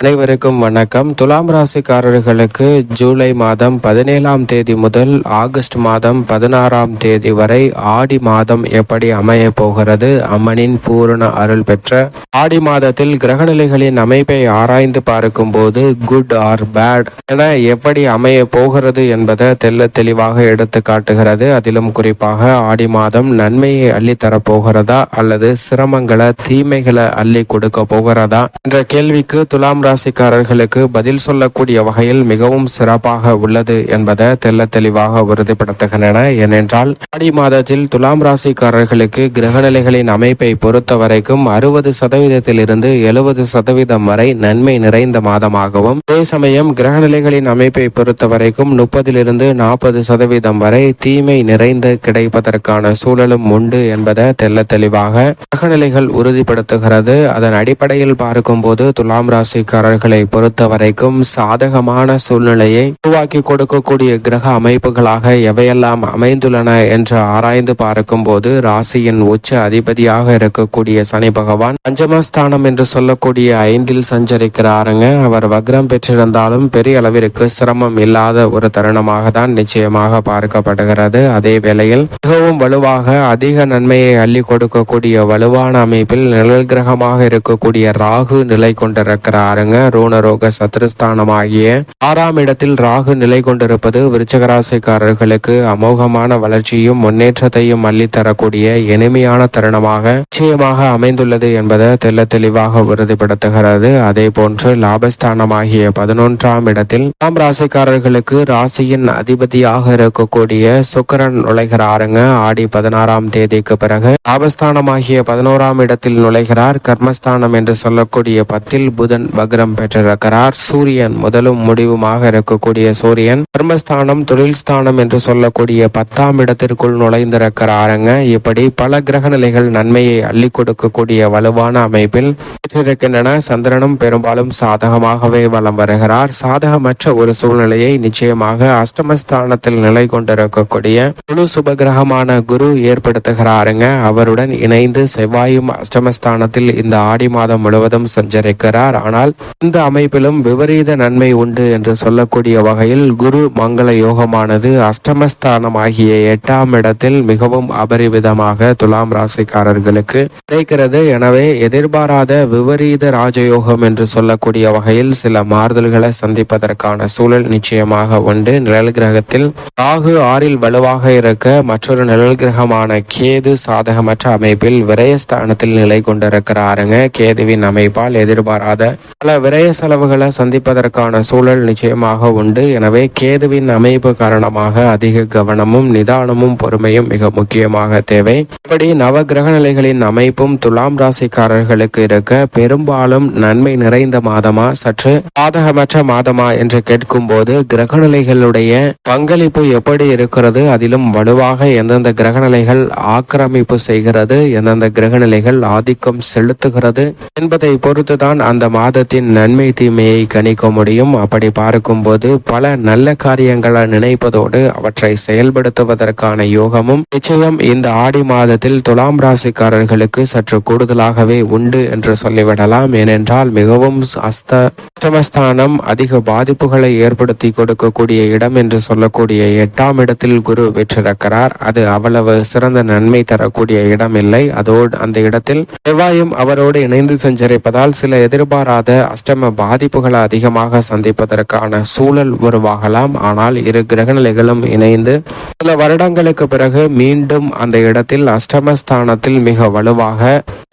அனைவருக்கும் வணக்கம். துலாம் ராசிக்காரர்களுக்கு ஜூலை மாதம் பதினேழாம் தேதி முதல் ஆகஸ்ட் மாதம் பதினாறாம் தேதி வரை ஆடி மாதம் எப்படி அமைய போகிறது? அம்மனின் பூரண அருள் பெற்ற ஆடி மாதத்தில் கிரகநிலைகளின் அமைப்பை ஆராய்ந்து பார்க்கும் போது குட் ஆர் பேட் என எப்படி அமைய போகிறது என்பதை தெல்ல தெளிவாக எடுத்து காட்டுகிறது. அதிலும் குறிப்பாக ஆடி மாதம் நன்மையை அள்ளி தரப்போகிறதா அல்லது சிரமங்களை தீமைகளை அள்ளி கொடுக்க போகிறதா என்ற கேள்விக்கு துலாம் ராசிக்காரர்களுக்கு பதில் சொல்லக்கூடிய வகையில் மிகவும் சிறப்பாக உள்ளது என்பதை தெல்ல தெளிவாக உறுதிப்படுத்துகின்றன. ஏனென்றால் ஆடி மாதத்தில் துலாம் ராசிக்காரர்களுக்கு கிரகநிலைகளின் அமைப்பை பொறுத்த வரைக்கும் அறுபது சதவீதத்திலிருந்து எழுபது சதவீதம் வரை நன்மை நிறைந்த மாதமாகவும் அதே சமயம் கிரகநிலைகளின் அமைப்பை பொறுத்த வரைக்கும் முப்பதிலிருந்து நாற்பது சதவீதம் வரை தீமை நிறைந்து கிடைப்பதற்கான சூழலும் உண்டு என்பதை தெல்ல தெளிவாக கிரகநிலைகள் உறுதிப்படுத்துகிறது. அதன் அடிப்படையில் பார்க்கும்போது துலாம் ராசிக்காரர்களை பொறுத்த வரைக்கும் சாதகமான சூழ்நிலையை உருவாக்கி கொடுக்கக்கூடிய கிரக அமைப்புகளாக எவையெல்லாம் அமைந்துள்ளன என்று ஆராய்ந்து பார்க்கும்போது ராசியின் உச்ச அதிபதியாக இருக்கக்கூடிய சனி பகவான் பஞ்சமஸ்தானம் என்று சொல்லக்கூடிய ஐந்தில் சஞ்சரிக்கிறாருங்க. அவர் வக்ரம் பெற்றிருந்தாலும் பெரிய அளவிற்கு சிரமம் இல்லாத ஒரு தருணமாக தான் நிச்சயமாக பார்க்கப்படுகிறது. அதே வேளையில் மிகவும் வலுவாக அதிக நன்மையை அள்ளி கொடுக்கக்கூடிய வலுவான அமைப்பில் நிழல் கிரகமாக இருக்கக்கூடிய ராகு நிலை கொண்டிருக்கிறாருங்க. ரூணரோக சத்ருஸ்தானம் சத்ருஸ்தானமாகிய ஆறாம் இடத்தில் ராகு நிலை கொண்டிருப்பது விருச்சகராசிக்காரர்களுக்கு அமோகமான வளர்ச்சியும் முன்னேற்றத்தையும் அள்ளித்தரக்கூடிய இனிமையான தருணமாக நிச்சயமாக அமைந்துள்ளது என்பதை தெல்ல தெளிவாக உறுதிப்படுத்துகிறது. அதே போன்று லாபஸ்தானமாகிய பதினொன்றாம் இடத்தில் ஆம் ராசிக்காரர்களுக்கு ராசியின் அதிபதியாக இருக்கக்கூடிய சுக்கரன் நுழைகிறாருங்க. ஆடி பதினாறாம் தேதிக்கு பிறகு லாபஸ்தானமாகிய பதினோராம் இடத்தில் நுழைகிறார். கர்மஸ்தானம் என்று சொல்லக்கூடிய பத்தில் புதன் வக்ரம் பெற்றிருக்கிறார் சூரியன் முதலும் முடிவுமாக இருக்கக்கூடிய சூரியன் கர்மஸ்தானம் தொழில் ஸ்தானம் என்று சொல்லக்கூடிய பத்தாம் இடத்திற்குள் நுழைந்திருக்கிறாருங்க. இப்படி பல கிரக நிலைகள் நன்மையை அள்ளி கொடுக்கக்கூடிய வலுவான அமைப்பில் பெற்றிருக்கின்றன சந்திரனும் பெரும்பாலும் சாதகமாகவே வலம் வருகிறார். சாதகமற்ற ஒரு சூழ்நிலையை நிச்சயமாக அஷ்டமஸ்தானத்தில் நிலை கொண்டிருக்கக்கூடிய முழு சுபகிரகமான குரு ஏற்படுத்துகிறாருங்க. அவருடன் இணைந்து செவ்வாயும் அஷ்டமஸ்தானத்தில் இந்த ஆடி மாதம் முழுவதும் சஞ்சரிக்கிறார். ஆனால் இந்த அமைப்பிலும் விபரீத நன்மை உண்டு என்று சொல்லக்கூடிய வகையில் குரு மங்கள யோகமானது அஷ்டமஸ்தானம் ஆகிய எட்டாம் இடத்தில் மிகவும் அபரிவிதமாக துலாம் ராசிக்காரர்களுக்கு கிடைக்கிறது. எனவே எதிர்பாராத விபரீத ராஜயோகம் என்று சொல்லக்கூடிய வகையில் சில மாறுதல்களை சந்திப்பதற்கான சூழல் நிச்சயமாக உண்டு. நிழல் கிரகத்தில் ராகு ஆறில் வலுவாக இருக்க மற்றொரு நிழல் கிரகமான கேது சாதகமற்ற அமைப்பில் விரயஸ்தானத்தில் நிலை கொண்டிருக்கிறாருங்க. கேதுவின் அமைப்பால் எதிர்பாராத பல விரய செலவுகளை சந்திப்பதற்கான சூழல் நிச்சயமாக உண்டு. எனவே கேதுவின் அமைப்பு காரணமாக அதிக கவனமும் நிதானமும் பொறுமையும் மிக முக்கியமாக தேவை. இப்படி நவ கிரக நிலைகளின் அமைப்பும் துலாம் ராசிக்காரர்களுக்கு இருக்க பெரும்பாலும் நன்மை நிறைந்த மாதமா? சற்று பாதகமற்ற மாதமா என்று கேட்கும்போது கிரகநிலைகளுடைய பங்களிப்பு எப்படி இருக்கிறது? அதிலும் வலுவாக எந்தெந்த கிரகநிலைகள் ஆக்கிரமிப்பு செய்கிறது? எந்தெந்த கிரகநிலைகள் ஆதிக்கம் செலுத்துகிறது? என்பதை பொறுத்துதான் அந்த மாதத்தின் நன்மை தீமையை கணிக்க முடியும். அப்படி பார்க்கும்போது பல நல்ல காரியங்களை நினைப்பதோடு அவற்றை செயல்படுத்துவதற்கான யோகமும் நிச்சயம் இந்த ஆடி மாதத்தில் துலாம் ராசிக்காரர்களுக்கு சற்று கூடுதலாகவே உண்டு என்று சொல்லிவிடலாம். ஏனென்றால் மிகவும் அஸ்த அஷ்டமஸ்தானம் அதிக பாதிப்புகளை ஏற்படுத்தி கொடுக்கக்கூடிய இடம் என்று சொல்லக்கூடிய எட்டாம் இடத்தில் குரு பெற்றிருக்கிறார். அது அவ்வளவு சிறந்த நன்மை தரக்கூடிய இடம் இல்லை அதோடு அந்த இடத்தில் செவ்வாயும் அவரோடு இணைந்து சஞ்சரிப்பதால் சில எதிர்பாராத அஷ்டம பாதிப்புகளை அதிகமாக சந்திப்பதற்கான சூழல் உருவாகலாம். ஆனால் இரு கிரகநிலைகளும் இணைந்து சில வருடங்களுக்கு பிறகு மீண்டும் அந்த இடத்தில் அஷ்டமஸ்தானத்தில் மிக வலுவாக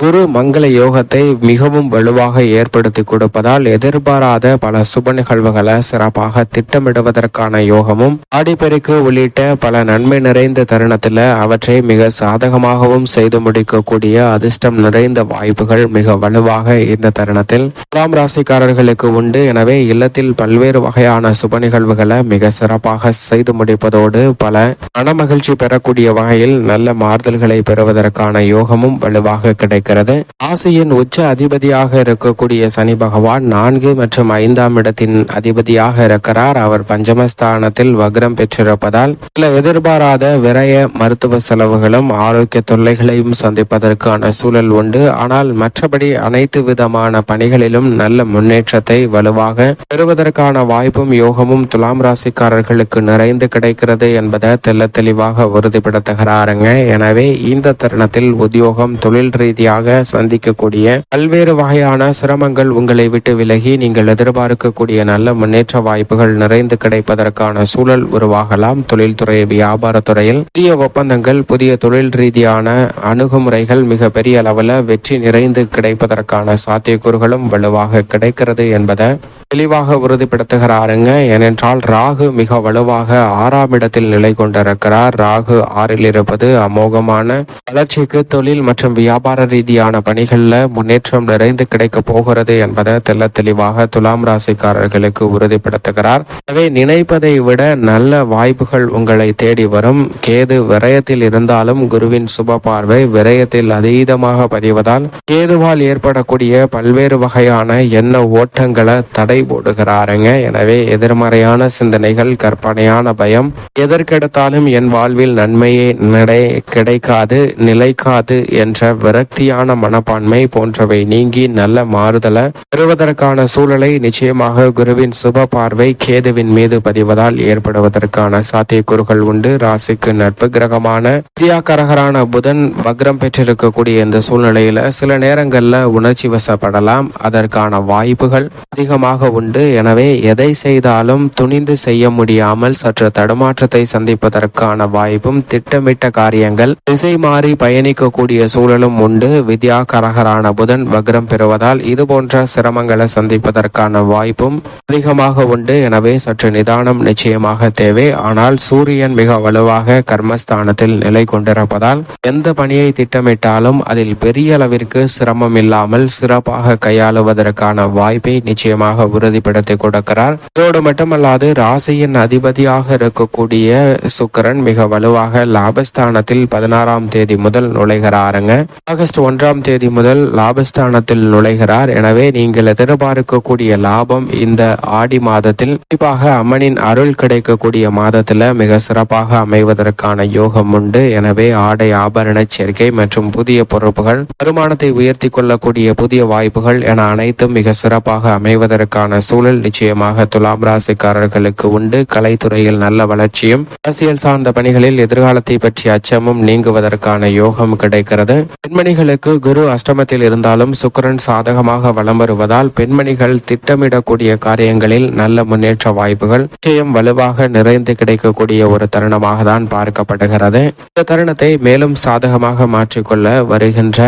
குரு மங்கள யோகத்தை மிகவும் வலுவாக ஏற்படுத்தி கொடுப்பதால் எதிர்பாராத பல சுப நிகழ்வுகளை சிறப்பாக திட்டமிடுவதற்கான யோகமும் ஆடிப்பெருக்கு உள்ளிட்ட பல நன்மை நிறைந்த தருணத்தில் அவற்றை மிக சாதகமாகவும் செய்து முடிக்கக்கூடிய அதிர்ஷ்டம் நிறைந்த வாய்ப்புகள் மிக வலுவாக இந்த தருணத்தில். துலாம் ராசிக்காரர்களுக்கு உண்டு. எனவே இல்லத்தில் பல்வேறு வகையான சுப நிகழ்வுகளை மிக சிறப்பாக செய்து முடிப்பதோடு பல மனமகிழ்ச்சி பெறக்கூடிய வகையில் நல்ல மாறுதல்களை பெறுவதற்கான யோகமும் வலுவாக கிடைக்கிறது. ராசியின் உச்ச அதிபதியாக இருக்கக்கூடிய சனி பகவான் நான்கு மற்றும் ஐந்தாம் இடத்தின் அதிபதியாக இருக்கிறார். அவர் பஞ்சமஸ்தானத்தில் வக்ரம் பெற்றிருப்பதால் சில எதிர்பாராத விரய மருத்துவ செலவுகளும் ஆரோக்கிய தொல்லைகளையும் சந்திப்பதற்கான சூழல் உண்டு. ஆனால் மற்றபடி அனைத்து விதமான பணிகளிலும் நல்ல நல்ல முன்னேற்றத்தை வலுவாக பெறுவதற்கான வாய்ப்பும் யோகமும் துலாம் ராசிக்காரர்களுக்கு நிறைந்து கிடைக்கிறது என்பதை தெல்ல தெளிவாக உறுதிப்படுத்துகிறாருங்க. எனவே இந்த தருணத்தில் உத்தியோகம் தொழில் ரீதியாக சந்திக்கக்கூடிய பல்வேறு வகையான சிரமங்கள் உங்களை விட்டு விலகி நீங்கள் எதிர்பார்க்கக்கூடிய நல்ல முன்னேற்ற வாய்ப்புகள் நிறைந்து கிடைப்பதற்கான சூழல் உருவாகலாம். தொழில்துறை வியாபாரத்துறையில் புதிய ஒப்பந்தங்கள் புதிய தொழில் ரீதியான அணுகுமுறைகள் மிக பெரிய அளவில் வெற்றி நிறைந்து கிடைப்பதற்கான சாத்தியக்கூறுகளும் வலுவாக கிடைக்கிறது என்பதை தெளிவாக உறுதிப்படுத்துகிறாருங்க. ஏனென்றால் ராகு மிக வலுவாக ஆறாம் இடத்தில் நிலை கொண்டிருக்கிறார். ராகு ஆறில் இருப்பது அமோகமான வளர்ச்சிக்கு தொழில் மற்றும் வியாபார ரீதியான பணிகளில் முன்னேற்றம் நிறைந்து கிடைக்க போகிறது என்பதை தெல்ல தெளிவாக துலாம் ராசிக்காரர்களுக்கு உறுதிப்படுத்துகிறார். எனவே நினைப்பதை விட நல்ல வாய்ப்புகள் உங்களை தேடி வரும். கேது விரயத்தில் இருந்தாலும் குருவின் சுப பார்வை விரயத்தில் அதீதமாக பதிவதால் கேதுவால் ஏற்படக்கூடிய பல்வேறு வகையான எண்ண ஓட்டங்களை தடை போடுகிறாருங்க எனவே எதிர்மறையான சிந்தனைகள் கற்பனையான பயம் எதற்கெடுத்தாலும் என் வாழ்வில் நன்மையே நடை கிடைக்காது நிலைக்காது என்ற விரக்தியான மனப்பான்மை போன்றவை நீங்கி நல்ல மாறுதலை பெறுவதற்கான சூழலை நிச்சயமாக குருவின் சுப பார்வை கேதுவின் மீது பதிவதால் ஏற்படுவதற்கான சாத்தியக்கூறுகள் உண்டு. ராசிக்கு நட்பு கிரகமான பிரியாக்கரகரான புதன் வக்ரம் பெற்றிருக்கக்கூடிய இந்த சூழ்நிலையில சில நேரங்கள்ல உணர்ச்சி வசப்படலாம். அதற்கான வாய்ப்புகள் அதிகமாக உண்டு. எனவே எதை செய்தாலும் துணிந்து செய்ய முடியாமல் சற்று தடுமாற்றத்தை சந்திப்பதற்கான வாய்ப்பும் திட்டமிட்ட காரியங்கள். திசை மாறி பயணிக்கக்கூடிய சூழலும் உண்டு. வித்யா கரகரான புதன் வக்ரம் பெறுவதால் இது போன்ற சிரமங்களை சந்திப்பதற்கான வாய்ப்பும் அதிகமாக உண்டு. எனவே சற்று நிதானம் நிச்சயமாக தேவை. ஆனால் சூரியன் மிக வலுவாக கர்மஸ்தானத்தில் நிலை கொண்டிருப்பதால் எந்த பணியை திட்டமிட்டாலும் அதில் பெரிய அளவிற்கு சிரமம் இல்லாமல் சிறப்பாக கையாளுவதற்கான வாய்ப்பை நிச்சயமாக உறுதிப்படுத்தி கொடுக்கிறார். இதோடு மட்டுமல்லாது ராசியின் அதிபதியாக இருக்கக்கூடிய சுக்கரன் மிக வலுவாக லாபஸ்தானத்தில் பதினாறாம் தேதி முதல் நுழைகிறாருங்க. ஆகஸ்ட் ஒன்றாம் தேதி முதல் லாபஸ்தானத்தில் நுழைகிறார். எனவே நீங்கள் எதிர்பார்க்கக்கூடிய லாபம் இந்த ஆடி மாதத்தில் குறிப்பாக அம்மனின் அருள் கிடைக்கக்கூடிய மாதத்துல மிக சிறப்பாக அமைவதற்கான யோகம் உண்டு. எனவே ஆடை ஆபரண சேர்க்கை மற்றும் புதிய பொறுப்புகள் வருமானத்தை உயர்த்தி கொள்ளக்கூடிய புதிய வாய்ப்புகள் என அனைத்தும் மிக சிறப்பாக அமைவதற்கான சூழல் நிச்சயமாக துலாம் ராசிக்காரர்களுக்கு உண்டு. கலைத்துறையில் நல்ல வளர்ச்சியும் அரசியல் சார்ந்த பணிகளில் எதிர்காலத்தை பற்றிய அச்சமும் நீங்குவதற்கான யோகம் கிடைக்கிறது. பெண்மணிகளுக்கு குரு அஷ்டமத்தில் இருந்தாலும் சுக்கரன் சாதகமாக வளம் வருவதால் பெண்மணிகள் திட்டமிடக்கூடிய காரியங்களில் நல்ல முன்னேற்ற வாய்ப்புகள் நிச்சயம் வலுவாக நிறைந்து கிடைக்கக்கூடிய ஒரு தருணமாக தான் பார்க்கப்படுகிறது. இந்த தருணத்தை மேலும் சாதகமாக மாற்றிக்கொள்ள வருகின்ற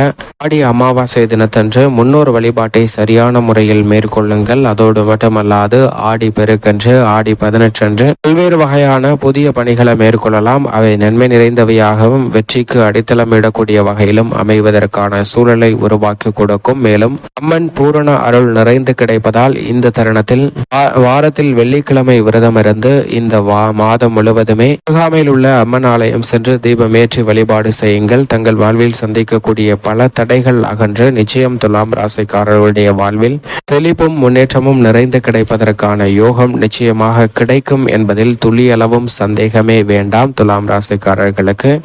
ஆடி அமாவாசை தினத்தன்று முன்னோர் வழிபாட்டை சரியான முறையில் மேற்கொள்ளுங்கள். அதோ அதோடு மட்டுமல்லாது ஆடி பெருக்கன்று ஆடி பதினெட்டன்று. பல்வேறு வகையான புதிய பணிகளை மேற்கொள்ளலாம். அவை நன்மை நிறைந்தவையாகவும் வெற்றிக்கு அடித்தளமிடக்கூடிய வகையிலும் அமைவதற்கான சூழலை உருவாக்கி கொடுக்கும். மேலும் அம்மன் பூரண அருள் நிறைந்து கிடைப்பதால் இந்த தருணத்தில் வாரத்தில் வெள்ளிக்கிழமை விரதம் இருந்து இந்த மாதம் முழுவதுமே முகாமையில் உள்ள அம்மன் ஆலயம் சென்று தீபமேற்றி வழிபாடு செய்யுங்கள். தங்கள் வாழ்வில் சந்திக்கக்கூடிய பல தடைகள் அகன்று நிச்சயம் துலாம் ராசிக்காரர்களுடைய வாழ்வில் செழிப்பும் முன்னேற்றமும் நிறைந்து கிடைப்பதற்கான யோகம் நிச்சயமாக கிடைக்கும் என்பதில் துளியளவும் சந்தேகமே வேண்டாம். துலாம் ராசிக்காரர்களுக்கு